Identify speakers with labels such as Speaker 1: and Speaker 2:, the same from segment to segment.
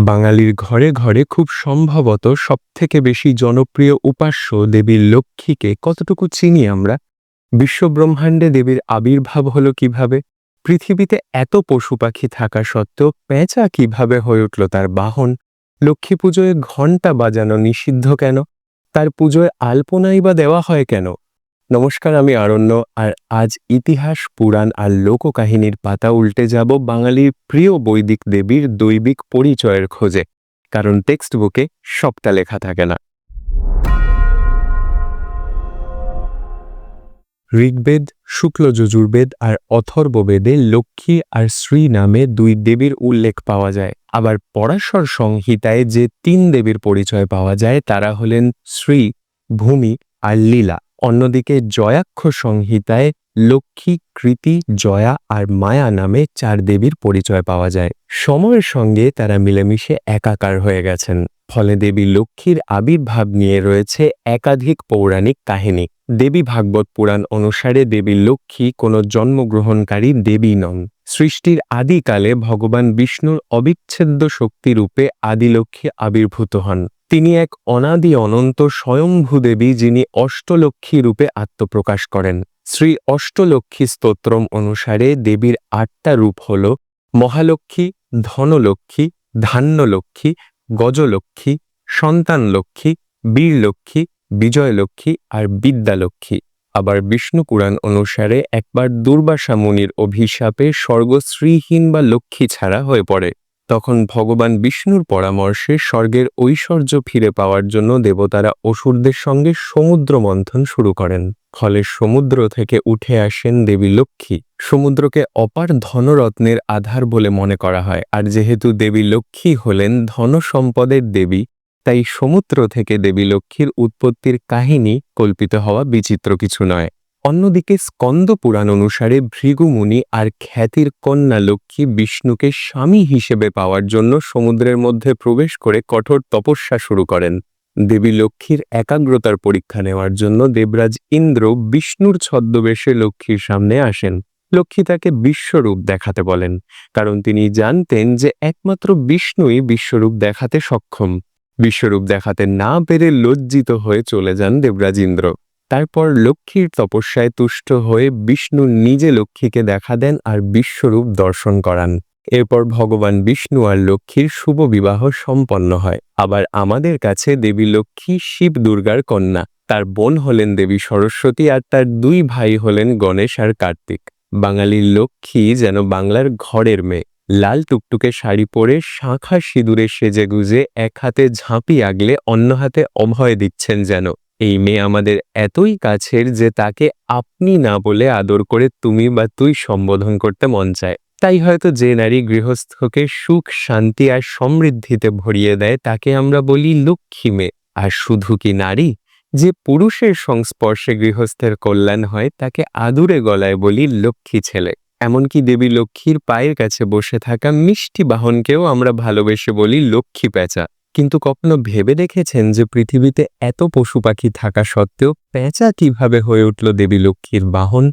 Speaker 1: বাঙালির ঘরে ঘরে খুব সম্ভবত সবথেকে বেশি জনপ্রিয় উপাস্য দেবীর লক্ষ্মীকে কতটুকু চিনি আমরা? বিশ্বব্রহ্মাণ্ডে দেবীর আবির্ভাব হলো কীভাবে? পৃথিবীতে এত পশু পাখি থাকা সত্ত্বেও পেঁচা কীভাবে হয়ে উঠল তার বাহন? লক্ষ্মী পুজোয় ঘণ্টা বাজানো নিষিদ্ধ কেন? তার পুজোয় আলপনাই বা দেওয়া হয় কেন? নমস্কার, আমি আরণ্য। আর আজ ইতিহাস, পুরাণ আর লোককাহিনীর পাতা উল্টে যাব বাঙালির প্রিয় বৈদিক দেবীর দৈবিক পরিচয়ের খোঁজে, কারণ টেক্সট বুকে সবটা লেখা থাকে না। ঋগ্বেদ, শুক্ল যজুর্বেদ আর অথর্ববেদে লক্ষ্মী আর শ্রী নামে দুই দেবীর উল্লেখ পাওয়া যায়। আবার পরাশর সংহিতায় যে তিন দেবীর পরিচয় পাওয়া যায়, তারা হলেন শ্রী, ভূমি আর লীলা। অন্যদিকে জয়াক্ষ সংহিতায় লক্ষ্মী, কৃতি, জয়া আর মায়া নামে চার দেবীর পরিচয় পাওয়া যায়। সময়ের সঙ্গে তারা মিলেমিশে একাকার হয়ে গেছেন। ফলে দেবী লক্ষ্মীর আবির্ভাব নিয়ে রয়েছে একাধিক পৌরাণিক কাহিনী। দেবী ভাগবত পুরাণ অনুসারে দেবী লক্ষ্মী কোনো জন্মগ্রহণকারী দেবী নন। সৃষ্টির আদিকালে ভগবান বিষ্ণুর অবিচ্ছেদ্য শক্তিরূপে আদিলক্ষ্মী আবির্ভূত হন। তিনি এক অনাদি অনন্ত স্বয়ম্ভু দেবী যিনি অষ্টলক্ষ্মী রূপে আত্মপ্রকাশ করেন। শ্রী অষ্টলক্ষ্মী স্তোত্রম অনুসারে দেবীর আটটা রূপ হল মহালক্ষ্মী, ধনলক্ষ্মী, ধান্যলক্ষ্মী, গজলক্ষ্মী, সন্তানলক্ষ্মী, বীরলক্ষ্মী, বিজয়লক্ষ্মী আর বিদ্যালক্ষ্মী। আবার বিষ্ণু পুরাণ অনুসারে একবার দুর্বাসা মুনির অভিশাপে স্বর্গ শ্রীহীন বা লক্ষ্মী ছাড়া হয়ে পড়ে। তখন ভগবান বিষ্ণুর পরামর্শে স্বর্গের ঐশ্বর্য ফিরে পাওয়ার জন্য দেবতারা অসুরদের সঙ্গে সমুদ্র মন্থন শুরু করেন। ফলে সমুদ্র থেকে উঠে আসেন দেবী লক্ষ্মী। সমুদ্রকে অপার ধনরত্নের আধার বলে মনে করা হয়, আর যেহেতু দেবী লক্ষ্মী হলেন ধন সম্পদের দেবী, তাই সমুদ্র থেকে দেবী লক্ষ্মীর উৎপত্তির কাহিনী কল্পিত হওয়া বিচিত্র কিছু নয়। অন্যদিকে স্কন্দ পুরাণ অনুসারে ভৃগুমুনি আর খ্যাতির কন্যা লক্ষ্মী বিষ্ণুকে স্বামী হিসেবে পাওয়ার জন্য সমুদ্রের মধ্যে প্রবেশ করে কঠোর তপস্যা শুরু করেন। দেবী লক্ষ্মীর একাগ্রতার পরীক্ষা নেওয়ার জন্য দেবরাজ ইন্দ্র বিষ্ণুর ছদ্মবেশে লক্ষ্মীর সামনে আসেন। লক্ষ্মী তাকে বিশ্বরূপ দেখাতে বলেন, কারণ তিনি জানতেন যে একমাত্র বিষ্ণুই বিশ্বরূপ দেখাতে সক্ষম। বিশ্বরূপ দেখাতে না পেরে লজ্জিত হয়ে চলে যান দেবরাজ ইন্দ্র। তারপর লক্ষ্মীর তপস্যায় তুষ্ট হয়ে বিষ্ণু নিজে লক্ষ্মীকে দেখা দেন আর বিশ্বরূপ দর্শন করান। এরপর ভগবান বিষ্ণু আর লক্ষ্মীর শুভ বিবাহ সম্পন্ন হয়। আবার আমাদের কাছে দেবী লক্ষ্মী শিব দুর্গার কন্যা। তার বোন হলেন দেবী সরস্বতী আর তার দুই ভাই হলেন গণেশ আর কার্তিক। বাঙালির লক্ষ্মী যেন বাংলার ঘরের মেয়ে। লাল টুকটুকে শাড়ি পরে শাঁখা সিঁদুরে সেজে গুজে এক হাতে ঝাঁপি আগলে অন্য হাতে অভয় দিচ্ছেন যেন। এই মেয়ে আমাদের এতই কাছের যে তাকে আপনি না বলে আদর করে তুমি বা তুই সম্বোধন করতে মন চায়। তাই হয়তো যে নারী গৃহস্থকে সুখ, শান্তি আর সমৃদ্ধিতে ভরিয়ে দেয়, তাকে আমরা বলি লক্ষ্মী মেয়ে। আর শুধু কি নারী? যে পুরুষের সংস্পর্শে গৃহস্থের কল্যাণ হয়, তাকে আদুরে গলায় বলি লক্ষ্মী ছেলে। এমনকি দেবী লক্ষ্মীর পায়ের কাছে বসে থাকা মিষ্টি বাহনকেও আমরা ভালোবেসে বলি লক্ষ্মী পেঁচা। কিন্তু কখনো ভেবে দেখেছেন যে পৃথিবীতে এত পশু পাখি থাকা সত্ত্বেও পেঁচা কীভাবে হয়ে উঠল দেবী লক্ষ্মীর বাহন?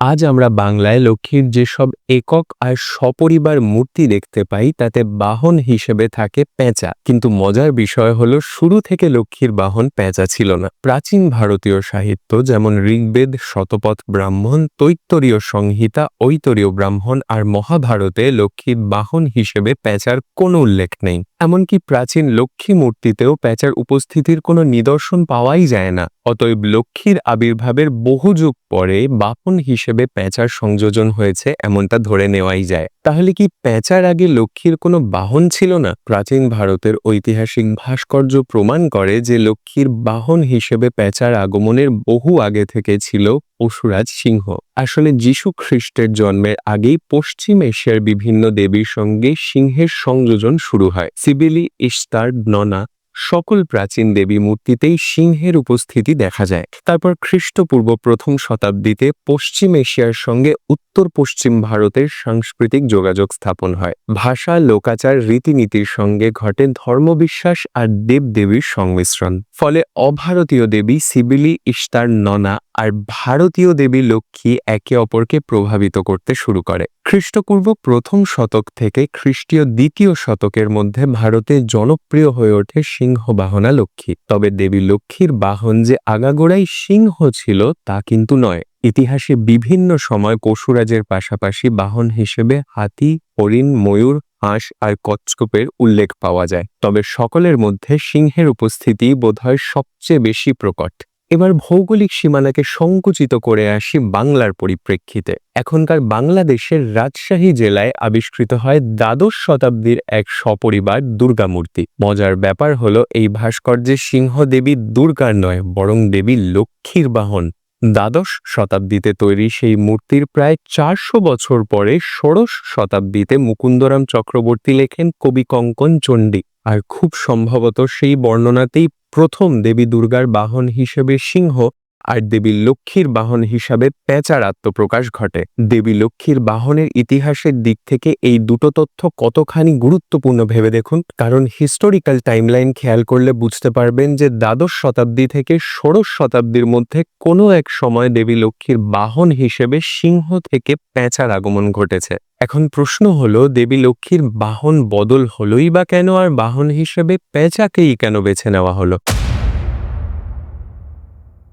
Speaker 1: আজ আমরা বাংলায় লক্ষ্মীর যেসব একক আর সপরিবার মূর্তি দেখতে পাই, তাতে বাহন হিসেবে থাকে পেঁচা। কিন্তু মজার বিষয় হলো, শুরু থেকে লক্ষ্মীর বাহন পেঁচা ছিল না। প্রাচীন ভারতীয় সাহিত্য যেমন ঋগ্বেদ, শতপথ ব্রাহ্মণ তৈত্তরীয় সংহিতা, ঐতরীয় ব্রাহ্মণ আর মহাভারতে লক্ষ্মীর বাহন হিসেবে পেঁচার কোনো উল্লেখ নেই। এমনকি প্রাচীন লক্ষ্মী মূর্তিতেও প্যাঁচার উপস্থিতির কোনো নিদর্শন পাওয়াই যায় না। অতএব লক্ষ্মীর আবির্ভাবের বহু যুগ পরে বাপন হিসেবে প্যাঁচার সংযোজন হয়েছে এমনটা ধরে নেওয়াই যায়। তাহলে কি প্যাঁচার আগে লক্ষ্মীর কোনো বাহন ছিল না? প্রাচীন ভারতের ঐতিহাসিক ভাস্কর্য প্রমাণ করে যে লক্ষ্মীর বাহন হিসেবে প্যাঁচার আগমনের বহু আগে থেকে ছিল পশুরাজ সিংহ। আসলে যীশু খ্রিস্টের জন্মের আগেই পশ্চিম এশিয়ার বিভিন্ন দেবীর সঙ্গে সিংহের সংযোজন শুরু হয়। সিবিলি, ইস্তার, ননা সকল প্রাচীন দেবী মূর্তিতেই সিংহের উপস্থিতি দেখা যায়। তারপর খ্রিস্টপূর্ব প্রথম শতাব্দীতে পশ্চিম এশিয়ার সঙ্গে উত্তর পশ্চিম ভারতের সাংস্কৃতিক যোগাযোগ স্থাপন হয়। ভাষা, লোকাচার, রীতিনীতির সঙ্গে ঘটে ধর্মবিশ্বাস আর দেবদেবীর সংমিশ্রণ। ফলে অভারতীয় দেবী সিবিলি ইস্তার ননা আর ভারতীয় দেবী লক্ষ্মী একে অপরকে প্রভাবিত করতে শুরু করে। খ্রিস্টপূর্ব প্রথম শতক থেকে খ্রিস্টীয় দ্বিতীয় শতকের মধ্যে ভারতে জনপ্রিয় হয়ে ওঠে সিংহ বাহনা লক্ষ্মী। তবে দেবী লক্ষ্মীর বাহন যে আগাগোড়াই সিংহ ছিল, তা কিন্তু নয়। ইতিহাসে বিভিন্ন সময় পশুরাজের পাশাপাশি বাহন হিসেবে হাতি, হরিণ, ময়ূর, হাঁস আর কচ্ছপের উল্লেখ পাওয়া যায়। তবে সকলের মধ্যে সিংহের উপস্থিতি বোধহয় সবচেয়ে বেশি প্রকট। এবার ভৌগোলিক সীমানাকে সংকুচিত করে আসি বাংলার পরিপ্রেক্ষিতে। এখনকার বাংলাদেশের রাজশাহী জেলায় আবিষ্কৃত হয় দ্বাদশ শতাব্দীর এক সপরিবার দুর্গামূর্তি মজার ব্যাপার হলো, এই ভাস্কর্যে সিংহ দেবী দুর্গার নয়, বরং দেবী লক্ষ্মীর বাহন। দ্বাদশ শতাব্দীতে তৈরি সেই মূর্তির প্রায় চারশো বছর পরে ষোড়শ শতাব্দীতে মুকুন্দরাম চক্রবর্তী লেখেন কবি কঙ্কন চণ্ডী। আর খুব সম্ভবত সেই বর্ণনাতেই প্রথম দেবী দুর্গার বাহন হিসেবে সিংহ আর দেবী লক্ষ্মীর বাহন হিসাবে পেঁচার আত্মপ্রকাশ ঘটে। দেবী লক্ষ্মীর বাহনের ইতিহাসের দিক থেকে এই দুটো তথ্য কতখানি গুরুত্বপূর্ণ ভেবে দেখুন। কারণ হিস্টোরিক্যাল টাইমলাইন খেয়াল করলে বুঝতে পারবেন যে দ্বাদশ শতাব্দী থেকে ষোড়শ শতাব্দীর মধ্যে কোনো এক সময় দেবী লক্ষ্মীর বাহন হিসেবে সিংহ থেকে পেঁচার আগমন ঘটেছে। এখন প্রশ্ন হলো, দেবী লক্ষ্মীর বাহন বদল হলোই বা কেন? আর বাহন হিসেবে পেঁচাকেই কেন বেছে নেওয়া হলো?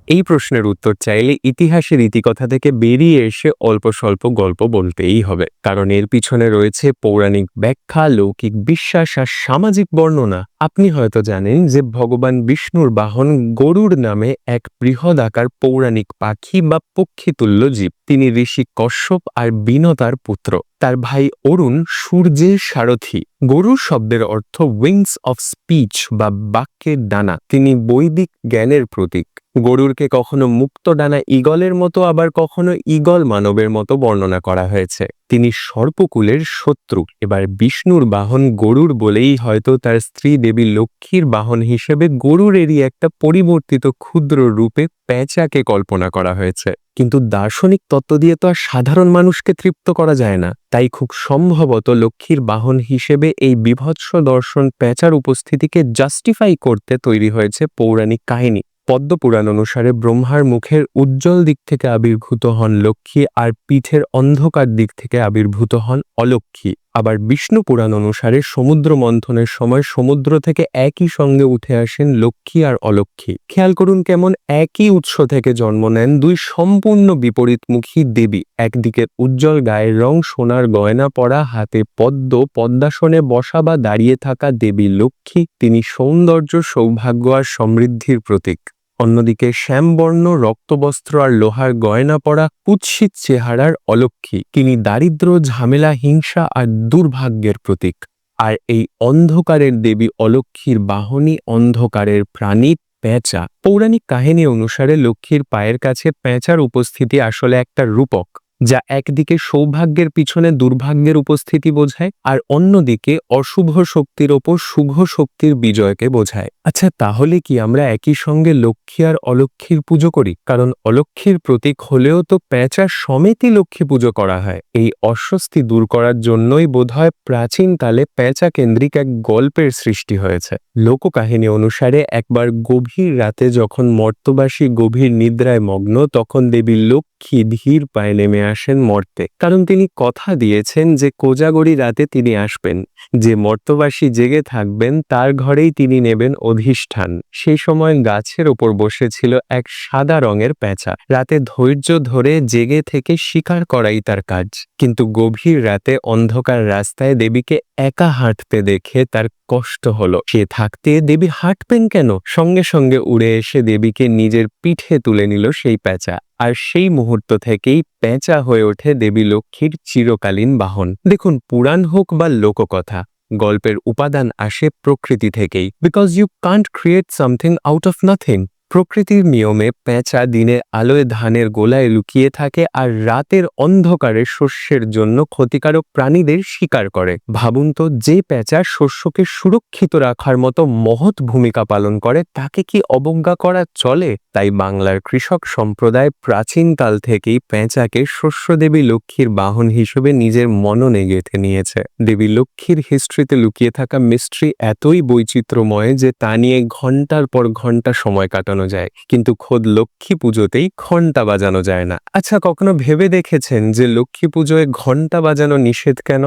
Speaker 1: এই প্রশ্নের উত্তর চাইলে ইতিহাসের ইতিকথা থেকে বেরিয়ে এসে অল্প স্বল্প গল্প বলতেই হবে। কারণ এর পিছনে রয়েছে পৌরাণিক ব্যাখ্যা, লৌকিক বিশ্বাস আর সামাজিক বর্ণনা। আপনি হয়তো জানেন যে ভগবান বিষ্ণুর বাহন গরুর নামে এক বৃহৎ আকার পৌরাণিক পাখি বা পক্ষীতুল্য জীব। তিনি ঋষি কশ্যপ আর বিনতার পুত্র। তার ভাই অরুণ সূর্যের সারথি। গরুর শব্দের অর্থ উইংস অফ স্পিচ বা বাক্যের ডানা। তিনি বৈদিক জ্ঞানের প্রতীক। গরুরকে কখনো মুক্ত ডানা ইগলের মতো, আবার কখনো ইগল মানবের মতো বর্ণনা করা হয়েছে। তিনি সর্পকুলের শত্রু। এবার বিষ্ণুর বাহন গরুর বলেই হয়তো তার স্ত্রী দেবী লক্ষ্মীর বাহন হিসেবে গরুরেরই একটা পরিবর্তিত ক্ষুদ্র রূপে প্যাঁচাকে কল্পনা করা হয়েছে। কিন্তু দার্শনিক তত্ত্ব দিয়ে তো আর সাধারণ মানুষকে তৃপ্ত করা যায় না। তাই খুব সম্ভবত লক্ষ্মীর বাহন হিসেবে এই বিভৎস দর্শন প্যাঁচার উপস্থিতিকে জাস্টিফাই করতে তৈরি হয়েছে পৌরাণিক কাহিনী। পদ্মপুরাণ অনুসারে ব্রহ্মার মুখের উজ্জ্বল দিক থেকে আবির্ভূত হন লক্ষ্মী আর পিঠের অন্ধকার দিক থেকে আবির্ভূত হন অলক্ষ্মী। আবার বিষ্ণু পুরাণ অনুসারে সমুদ্র মন্থনের সময় সমুদ্র থেকে একই সঙ্গে উঠে আসেন লক্ষ্মী আর অলক্ষ্মী। খেয়াল করুন কেমন একই উৎস থেকে জন্ম নেন দুই সম্পূর্ণ বিপরীতমুখী দেবী। একদিকে উজ্জ্বল গায়ের রং সোনার গয়না পরা, হাতে পদ্ম, পদ্মাসনে বসা বা দাঁড়িয়ে থাকা দেবী লক্ষ্মী, তিনি সৌন্দর্য, সৌভাগ্য আর সমৃদ্ধির প্রতীক। অন্যদিকে শ্যামবর্ণ, রক্তবস্ত্র আর লোহার গয়না পরা কুৎসিত চেহারার অলক্ষী। তিনি দারিদ্র ঝামেলা, হিংসা আর দুর্ভাগ্যের প্রতীক। আর এই অন্ধকারের দেবী অলক্ষীর বাহনী অন্ধকারের প্রাণী পেঁচা। পৌরাণিক কাহিনী অনুসারে লক্ষ্মীর পায়ের কাছে পেঁচার উপস্থিতি আসলে একটা রূপক। যা একদিকে সৌভাগ্যের পিছনে দুর্ভাগ্যের উপস্থিতি বোঝায় আর অন্যদিকে অশুভ শক্তির ওপর শুভ শক্তির বিজয়কে বোঝায়। আচ্ছা তাহলে কি আমরা একই সঙ্গে লক্ষ্মী আর অলক্ষ্মীর পুজো করি? কারণ অলক্ষ্মীর প্রতীক হলেও তো প্যাঁচার সমেতই লক্ষ্মী পুজো করা হয়। এই অস্বস্তি দূর করার জন্যই বোধহয় প্রাচীনকালে প্যাঁচা কেন্দ্রিক এক গল্পের সৃষ্টি হয়েছে। লোককাহিনী অনুসারে একবার গভীর রাতে যখন মর্তবাসী গভীর নিদ্রায় মগ্ন, তখন দেবী লক্ষ্মী ধীর পায়ে নেমে আসেন মর্তে। কারণ তিনি কথা দিয়েছেন যে কোজাগরি রাতে তিনি আসবেন। যে মর্তবাসী জেগে থাকবেন, তার ঘরেই তিনি নেবেন অধিষ্ঠান। সেই সময় গাছের ওপর বসেছিল এক সাদা রঙের প্যাঁচা রাতে ধৈর্য ধরে জেগে থেকে শিকার করাই তার কাজ। কিন্তু গভীর রাতে অন্ধকার রাস্তায় দেবীকে একা হাঁটতে দেখে তার কষ্ট হলো। সে থাকতে দেবী হাঁটবেন কেন? সঙ্গে সঙ্গে উড়ে এসে দেবীকে নিজের পিঠে তুলে নিল সেই প্যাঁচা আর সেই মুহূর্ত থেকেই পেঁচা হয়ে ওঠে দেবী লক্ষ্মীর চিরকালীন বাহন। দেখুন, পুরাণ হোক বা লোককথা, গল্পের উপাদান আসে প্রকৃতি থেকেই। Because you can't create something out of nothing প্রকৃতির নিয়মে পেঁচা দিনে আলোয় ধানের গোলায় লুকিয়ে থাকে আর রাতের অন্ধকারে শস্যের জন্য ক্ষতিকারক প্রাণীদের শিকার করে। ভাবুন তো, যে পেঁচা শস্যকে সুরক্ষিত রাখার মতো মহৎ ভূমিকা পালন করে, তাকে কি অবজ্ঞা করা চলে? তাই বাংলার কৃষক সম্প্রদায় প্রাচীনকাল থেকেই পেঁচাকে শস্যদেবী লক্ষ্মীর বাহন হিসেবে নিজের মননে গেঁথে নিয়েছে। দেবী লক্ষ্মীর হিস্ট্রিতে লুকিয়ে থাকা মিস্ট্রি এতই বৈচিত্র্যময় যে তা নিয়ে ঘণ্টার পর ঘণ্টা সময় কাটানো যায়, কিন্তু খোদ লক্ষ্মী পুজোতেই ঘণ্টা বাজানো যায় না। আচ্ছা কখনো ভেবে দেখেছেন যে লক্ষ্মী পুজোয় ঘণ্টা বাজানো নিষেধ কেন?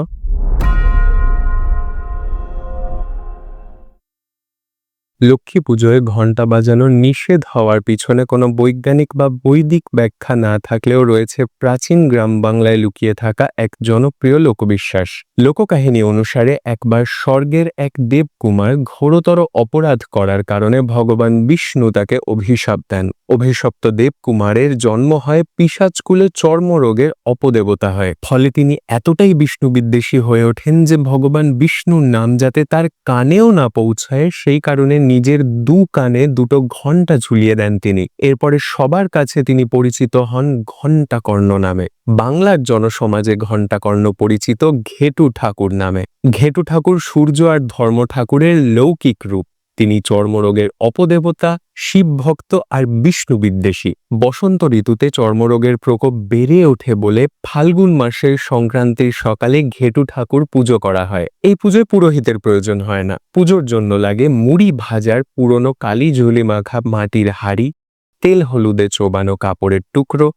Speaker 1: লক্ষ্মী পুজোয় ঘণ্টা বাজানো নিষেধ হওয়ার পিছনে কোনো বৈজ্ঞানিক বা বৈদিক ব্যাখ্যা না থাকলেও রয়েছে প্রাচীন গ্রাম বাংলায় লুকিয়ে থাকা এক জনপ্রিয় লোকবিশ্বাস। লোককাহিনী অনুসারে একবার স্বর্গের এক দেবকুমার ঘোরতর অপরাধ করার কারণে ভগবান বিষ্ণু তাকে অভিশাপ দেন। অভিশপ্ত দেবকুমারের জন্ম হয় পিসাজকুলে চর্মরোগের অপদেবতা হয়। ফলে তিনি এতটাই বিষ্ণু বিদ্বেষী হয়ে ওঠেন যে ভগবান বিষ্ণুর নাম যাতে তার কানেও না পৌঁছায়, সেই কারণে নিজের দু কানে দুটো ঘণ্টা ঝুলিয়ে দেন তিনি। এরপরে সবার কাছে তিনি পরিচিত হন ঘণ্টাকর্ণ নামে। বাংলার জনসমাজে ঘণ্টাকর্ণ পরিচিত ঘেটু ঠাকুর নামে। ঘেটু ঠাকুর সূর্য আর ধর্ম ঠাকুরের লৌকিক রূপ। তিনি চর্মরোগের অপদেবতা, শিবভক্ত আর বিষ্ণু বিদ্বেষী। বসন্ত ঋতুতে চর্মরোগের প্রকোপ বেড়ে ওঠে বলে ফাল্গুন মাসের সংক্রান্তির সকালে ঘেটু ঠাকুর পুজো করা হয়। এই পুজোয় পুরোহিতের প্রয়োজন হয় না। পুজোর জন্য লাগে মুড়ি ভাজার পুরনো কালি ঝুলি মাখা মাটির হাড়ি, তেল হলুদে চোবানো কাপড়ের টুকরো,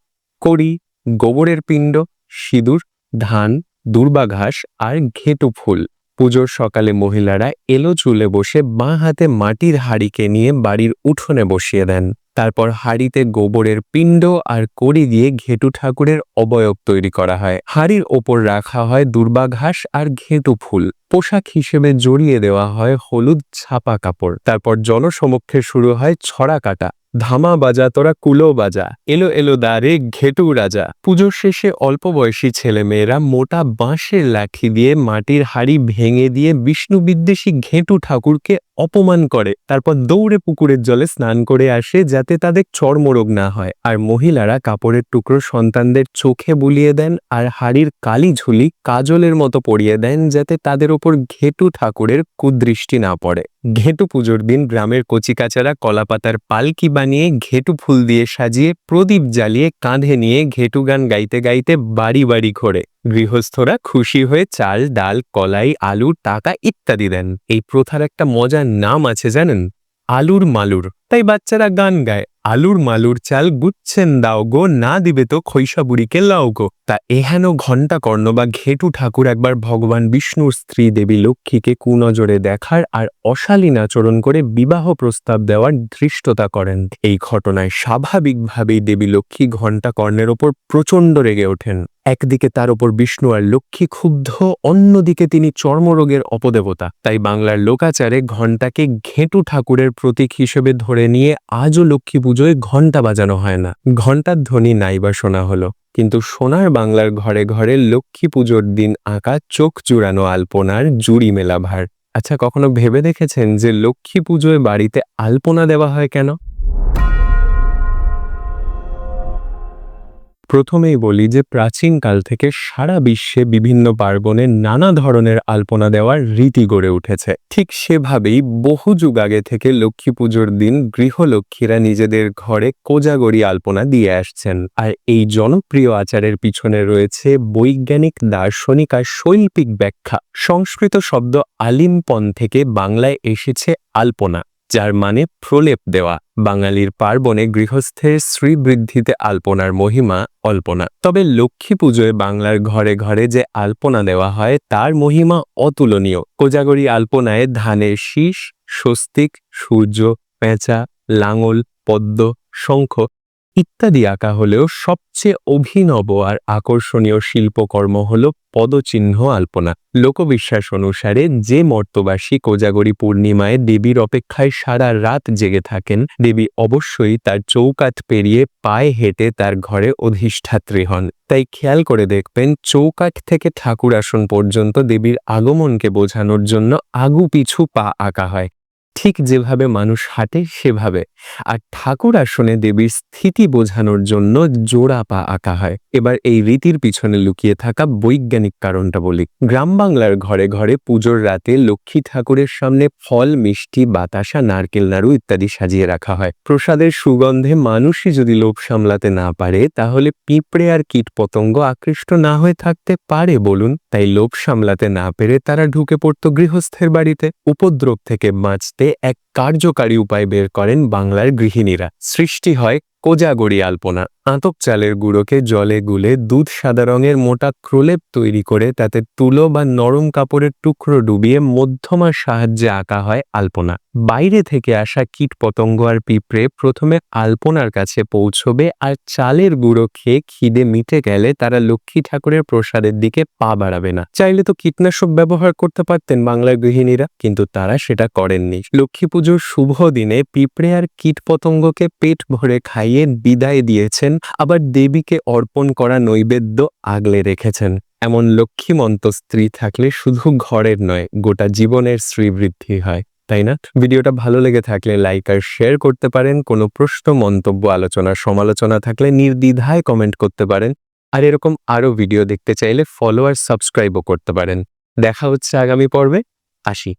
Speaker 1: কড়ি, গোবরের পিণ্ড, সিঁদুর, ধান দুর্বা ঘাস আর ঘেটু ফুল। পুজোর সকালে মহিলারা এলো চুলে বসে বাঁ হাতে মাটির হাড়িকে নিয়ে বাড়ির উঠোনে বসিয়ে দেন। তারপর হাড়িতে গোবরের পিণ্ড আর কড়ি দিয়ে ঘেটু ঠাকুরের অবয়ব তৈরি করা হয়। হাড়ির ওপর রাখা হয় দুর্বা ঘাস আর ঘেটু ফুল। পোশাক হিসেবে জড়িয়ে দেওয়া হয় হলুদ ছাপা কাপড়। তারপর জনসমক্ষে শুরু হয় ছড়া কাটা। ধামা বাজা, তোরা কুলো বাজা। এলো এলো দারে ঘেটু রাজা। পুজোর শেষে অল্প বয়সী ছেলেমেয়েরা মোটা বাঁশের লাঠি দিয়ে মাটির হাড়ি ভেঙে দিয়ে বিষ্ণু বিদ্বেষী ঘেটু ঠাকুরকে অপমান করে। তারপর দৌড়ে পুকুরের জলে স্নান করে আসে যাতে তাদের চর্মরোগ না হয়। আর মহিলারা কাপড়ের টুকরো সন্তানদের চোখে বুলিয়ে দেন আর হাড়ির কালি ঝুলি কাজলের মতো পরিয়ে দেন যাতে তাদের ওপর ঘেটু ঠাকুরের কুদৃষ্টি না পড়ে। ঘেটু পুজোর দিন গ্রামের কচিকাচারা কলাপাতার পালকি বানিয়ে ঘেটু ফুল দিয়ে সাজিয়ে প্রদীপ জ্বালিয়ে কাঁধে নিয়ে ঘেটু গান গাইতে গাইতে বাড়ি বাড়ি ঘোরে। গৃহস্থরা খুশি হয়ে চাল, ডাল, কলাই, আলু, টাকা ইত্যাদি দেন। এই প্রথার একটা মজার নাম আছে জানেন? আলুর মালুর। তাই বাচ্চারা গান গায়। আলুর মালুর চাল গুচ্ছেন দাও গো, না দিবে তো খৈশাবুড়িকে লাও গো। তা এহেন ঘণ্টা কর্ণ বা ঘেটু ঠাকুর একবার ভগবান বিষ্ণুর স্ত্রী দেবী লক্ষ্মীকে কুনজরে দেখার আর অশালীন আচরণ করে বিবাহ প্রস্তাব দেওয়ার ধৃষ্টতা করেন। এই ঘটনায় স্বাভাবিকভাবেই দেবী লক্ষ্মী ঘণ্টা কর্ণের ওপর প্রচণ্ড রেগে ওঠেন। একদিকে তার ওপর বিষ্ণু আর লক্ষ্মী ক্ষুব্ধ, অন্যদিকে তিনি চর্মরোগের অপদেবতা। তাই বাংলার লোকাচারে ঘণ্টাকে ঘেঁটু ঠাকুরের প্রতীক হিসেবে ধরে নিয়ে আজও লক্ষ্মী পুজোয় ঘণ্টা বাজানো হয় না। ঘণ্টার ধ্বনি নাইবা শোনা হলো, কিন্তু সোনার বাংলার ঘরে ঘরে লক্ষ্মী পুজোর দিন আঁকা চোখ জুড়ানো আলপনার জুড়ি মেলা ভার আচ্ছা কখনো ভেবে দেখেছেন যে লক্ষ্মী পুজোয় বাড়িতে আলপনা দেওয়া হয় কেন? প্রথমেই বলি যে প্রাচীনকাল থেকে সারা বিশ্বে বিভিন্ন পার্বণে নানা ধরনের আলপনা দেওয়ার রীতি গড়ে উঠেছে। ঠিক সেভাবেই বহু যুগ আগে থেকে লক্ষ্মী পুজোর দিন গৃহলক্ষ্মীরা নিজেদের ঘরে কোজাগরি আলপনা দিয়ে আসছেন। আর এই জনপ্রিয় আচারের পিছনে রয়েছে বৈজ্ঞানিক, দার্শনিক আর শৈল্পিক ব্যাখ্যা। সংস্কৃত শব্দ আলিম্পন থেকে বাংলায় এসেছে আলপনা। যার মানে প্রলেপ দেওয়া। বাঙালির পার্বণে গৃহস্থের শ্রীবৃদ্ধিতে আলপনার মহিমা অল্পনা। তবে লক্ষ্মী পুজোয় বাংলার ঘরে ঘরে যে আলপনা দেওয়া হয়, তার মহিমা অতুলনীয়। কোজাগরি আলপনায় ধানের শীষ, স্বস্তিক, সূর্য, পেঁচা, লাঙল, পদ্ম, শঙ্খ ইত্যাদি আঁকা হলেও সবচেয়ে অভিনব আর আকর্ষণীয় শিল্পকর্ম হল পদচিহ্ন আলপনা। লোকবিশ্বাস অনুসারে যে মর্তবাসী কোজাগরী পূর্ণিমায় দেবীর অপেক্ষায় সারা রাত জেগে থাকেন, দেবী অবশ্যই তার চৌকাত পেরিয়ে পায়ে হেঁটে তার ঘরে অধিষ্ঠাত্রী হন। তাই খেয়াল করে দেখবেন, চৌকাঠ থেকে ঠাকুর আসন পর্যন্ত দেবীর আগমনকে বোঝানোর জন্য আগু পিছু পা আঁকা হয়। ঠিক যেভাবে মানুষ হাঁটে, সেভাবে। আর ঠাকুর আসনে দেবীর স্থিতি বোঝানোর জন্য জোড়া পা আঁকা হয়। এবার এই রীতির পিছনে লুকিয়ে থাকা বৈজ্ঞানিক কারণটা বলি। গ্রাম বাংলার ঘরে ঘরে পুজোর রাতে লক্ষ্মী ঠাকুরের সামনে ফল, মিষ্টি, বাতাসা, নারকেল, নাড়ু ইত্যাদি সাজিয়ে রাখা হয়। প্রসাদের সুগন্ধে মানুষই যদি লোভ সামলাতে না পারে, তাহলে পিঁপড়ে আর কীটপতঙ্গ আকৃষ্ট না হয়ে থাকতে পারে বলুন। তাই লোভ সামলাতে না পেরে তারা ঢুকে পড়তো গৃহস্থের বাড়িতে। উপদ্রব থেকে বাঁচতে এক কার্যকারী উপায় বের করেন বাংলার গৃহিণীরা। সৃষ্টি হয় কোজাগরি আলপনা। আতপ চালের গুঁড়োকে জলে গুলে দুধ সাদা রঙের মোটা ক্রোলেপ তৈরি করে তাতে তুলো বা নরম কাপড়ের টুকরো ডুবিয়ে মধ্যমার সাহায্যে আঁকা হয় আলপনা। বাইরে থেকে আসা কীট পতঙ্গ আর পিঁপড়ে প্রথমে আলপনার কাছে পৌঁছবে আর চালের গুঁড়ো খেয়ে খিদে মিটে গেলে তারা লক্ষ্মী ঠাকুরের প্রসাদের দিকে পা বাড়াবে না। চাইলে তো কীটনাশক ব্যবহার করতে পারতেন বাংলার গৃহিণীরা, কিন্তু তারা সেটা করেননি। লক্ষ্মী পুজোর শুভ দিনে পিঁপড়ে আর কীট পতঙ্গকে পেট ভরে খাইয়ে বিদায় দিয়েছেন, আবার দেবীকে অর্পণ করা নৈবেদ্য আগলে রেখেছেন। এমন লক্ষ্মীমন্ত স্ত্রী থাকলে শুধু ঘরের নয়, গোটা জীবনের শ্রীবৃদ্ধি হয়, তাই না? ভিডিওটা ভালো লেগে থাকলে লাইক আর শেয়ার করতে পারেন, কোনো প্রশ্ন, মন্তব্য, আলোচনা, সমালোচনা থাকলে নির্দ্বিধায় কমেন্ট করতে পারেন। আর এরকম আরও ভিডিও দেখতে চাইলে ফলো আর সাবস্ক্রাইবও করতে পারেন। দেখা হচ্ছে আগামী পর্বে, আসি।